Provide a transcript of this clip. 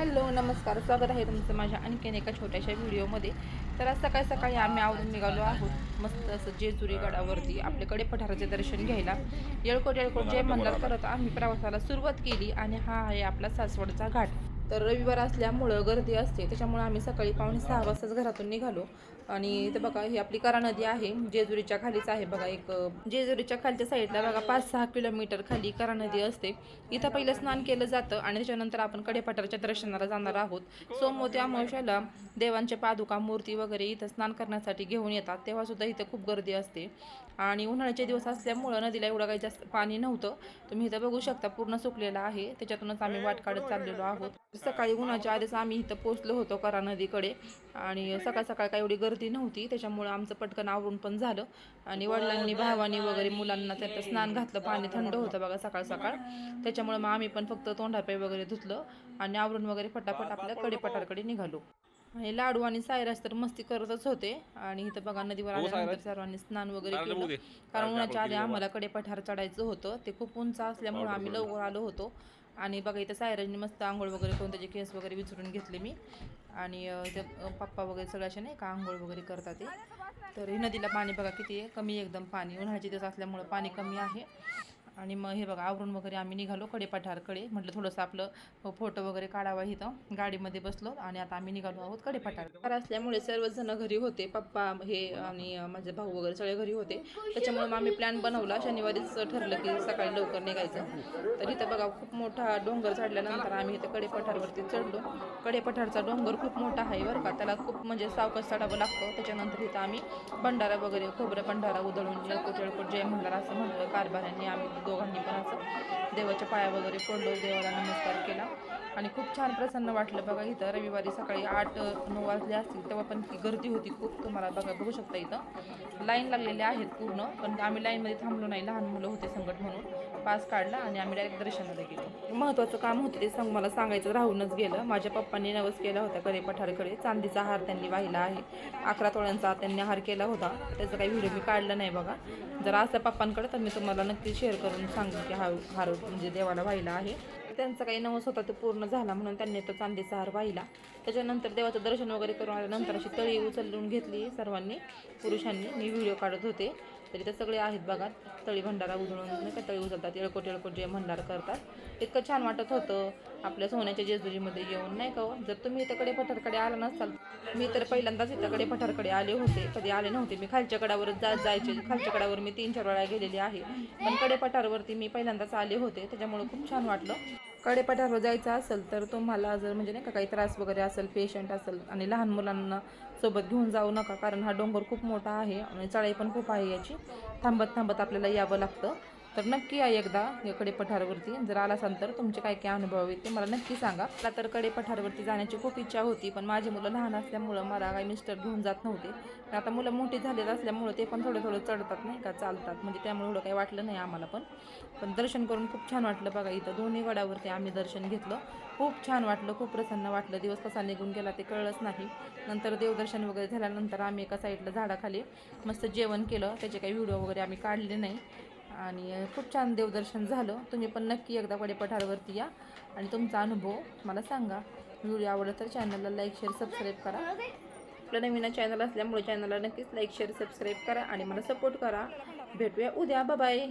Hello नमस्कार. स्वागत आहे तुमचं माझ्या आणखीन एका छोट्याशा व्हिडिओमध्ये. तर आज सकाळी सकाळी आम्ही आवरून निघालो आहोत मस्त असं जेजुरी गडावरती आपल्याकडे पठाराचे दर्शन घ्यायला. येळकोट येळकोट जय म्हणणार करत आम्ही प्रवासाला सुरुवात केली आणि हा आहे आपला सासवडचा घाट. तर रविवार असल्यामुळं गर्दी असते. त्याच्यामुळं आम्ही सकाळी पावणे सहा वाजताच घरातून निघालो. आणि इथं बघा ही आपली करा नदी आहे. जेजुरीच्या खालीच आहे बघा एक जेजुरीच्या खालच्या साईडला बघा पाच सहा किलोमीटर खाली करा नदी असते. इथं पहिलं स्नान केलं जातं आणि त्याच्यानंतर आपण कडेपठारच्या दर्शनाला जाणार आहोत. सोमवती अमावश्याला देवांच्या पादुका मूर्ती वगैरे इथं स्नान करण्यासाठी घेऊन येतात. तेव्हासुद्धा इथं खूप गर्दी असते. आणि उन्हाळ्याचे दिवस असल्यामुळं नदीला एवढं काही जास्त पाणी नव्हतं. तुम्ही इथं बघू शकता पूर्ण सुकलेलं आहे. त्याच्यातूनच आम्ही वाट काढत चाललेलो आहोत. सकाळी उन्हाच्या आधीच आम्ही इथं पोचलो होतो करा नदीकडे. आणि सकाळ सकाळ काही एवढी गर्दी नव्हती त्याच्यामुळं आमचं पटकन आवरून पण झालं. आणि वडिलांनी भावानी वगैरे मुलांना त्यात स्नान घातलं पाणी थंड होतं बघा सकाळ सकाळ. त्याच्यामुळं मग आम्ही पण फक्त तोंडापाय वगैरे धुतलं आणि आवरून वगैरे फटाफट आपल्या कडेपठारकडे निघालो. आणि लाडू आणि सायरास तर मस्ती करतच होते आणि इथं बघा नदीवर आल्यानंतर सर्वांनी स्नान वगैरे केलं. कारण उन्हाच्या आधी आम्हाला कडे पठार चढायचं होतं. ते खूप उंच असल्यामुळं आम्ही लवकर आलो होतो. आणि बघा इथं सायराजने मस्त आंघोळ वगैरे करून त्याचे केस वगैरे विचारून घेतले मी. आणि ते इथं पप्पा वगैरे सगळं असे नाही का आंघोळ वगैरे करतात ते. तर हे नदीला पाणी बघा किती आहे कमी आहे एकदम पाणी. उन्हाळ्याचे दिवस असल्यामुळं पाणी कमी आहे. आणि मग हे बघा आवरून वगैरे आम्ही निघालो कडेपठारकडे म्हटलं थोडंसं आपलं फोटो वगैरे काढावा इथं. गाडीमध्ये बसलो आणि आता आम्ही निघालो आहोत कडेपठार. पठार असल्यामुळे सर्वजण घरी होते. पप्पा हे आणि माझे भाऊ वगैरे सगळे घरी होते. त्याच्यामुळे मग आम्ही प्लॅन बनवला. शनिवारीच ठरलं की सकाळी लवकर निघायचं. तर इथं बघा खूप मोठा डोंगर चढल्यानंतर आम्ही इथं कडे पठारवरती चढलो. कडेपठारचा डोंगर खूप मोठा आहे बरं का. त्याला खूप म्हणजे सावकाश चढावं लागतं. त्याच्यानंतर इथं आम्ही भंडारा वगैरे खोबरं भंडारा उधळून जळकोट जळकोट जय म्हणणार असं म्हटलं. कारभाऱ्यांनी आम्ही दोघांनी पण असं देवाच्या पाया वगैरे पडलो देवाला नमस्कार केला. आणि खूप छान प्रसन्न वाटलं. बघा इथं रविवारी सकाळी आठ नऊ वाजले असतील तेव्हा पण ती गर्दी होती खूप. तुम्हाला बघा बघू शकता इथं. लाईन लागलेल्या आहेत पूर्ण पण आम्ही लाईनमध्ये थांबलो नाही. लहान मुलं होते संकट म्हणून. पास काढला आणि आम्ही डायरेक्ट दर्शनाला गेलो. महत्त्वाचं काम होतं ते सांग मला सांगायचं राहूनच गेलं. माझ्या पप्पांनी नवस केला होता कडे पठारकडे. चांदीचा हार त्यांनी वाहिला आहे. अकरा तोळ्यांचा त्यांनी हार केला होता. त्याचा काही व्हिडिओ मी काढला नाही बघा. जर असं पप्पांकडे तर मी तुम्हाला नक्की शेअर करून सांगेन की हा हार म्हणजे देवाला वाहिला आहे. त्यांचा काही नवस होता तो पूर्ण झाला म्हणून त्यांनी तो चांदीचा हार वाहिला त्याच्यानंतर देवाचं दर्शन वगैरे करून आल्यानंतर अशी तळी उचलून घेतली सर्वांनी पुरुषांनी. मी व्हिडिओ काढत होते. तरी ते सगळे आहेत बघा तळी भंडारा उधळून नाही का तळी उचलतात येळकोट येळकोट जे भंडार करतात. इतकं छान वाटत होतं आपल्या सोन्याच्या जेजुरीमध्ये येऊन नाही का हो? जर तुम्ही इथकडे पठारकडे आला नसाल मी तर पहिल्यांदाच इथकडे पठारकडे आले होते. कधी आले नव्हते. मी खालच्या कडावरच जात जायचे. खालच्या कडावर मी तीन चार वेळा गेलेली आहे. पण कडे पठारवरती मी पहिल्यांदाच आले होते. त्याच्यामुळे खूप छान वाटलं. कडेपठारवर जायचं असेल तर तुम्हाला जर म्हणजे नाही का काही त्रास वगैरे असेल पेशंट असेल आणि लहान मुलांना सोबत घेऊन जाऊ नका कारण हा डोंगर खूप मोठा आहे आणि चढाई पण खूप आहे याची. थांबत थांबत आपल्याला यावं लागतं. तर नक्की या एकदा या कडेपठारवरती. जर आला असाल तर तुमचे काय काय अनुभव आहेत ते मला नक्की सांगा. मला तर कडेपठारवरती जाण्याची खूप इच्छा होती पण माझी मुलं लहान असल्यामुळं मला काही मिस्टर घेऊन जात नव्हते. पण आता मुलं मोठी झालेली असल्यामुळं ते पण थोडं थोडं चढतात नाही का चालतात. म्हणजे त्यामुळे एवढं काही वाटलं नाही आम्हाला पण. पण दर्शन करून खूप छान वाटलं बघा इथं दोन्ही गडावरती आम्ही दर्शन घेतलं. खूप छान वाटलं खूप प्रसन्न वाटलं. दिवस कसा निघून गेला ते कळलंच नाही. नंतर देवदर्शन वगैरे झाल्यानंतर आम्ही एका साईडला झाडाखाली मस्त जेवण केलं. त्याचे काही व्हिडिओ वगैरे आम्ही काढले नाही. आणि खूप छान देवदर्शन झालं. तुम्ही पण नक्की एकदा पठारवरती या आणि तुमचा अनुभव मला सांगा. व्हिडिओ आवडला तर चॅनलला लाईक शेअर सबस्क्राईब करा. आपलं नवीन चॅनल असल्यामुळे चॅनलला नक्कीच लाईक शेअर सबस्क्राईब करा आणि मला सपोर्ट करा. भेटूया उद्या. बाय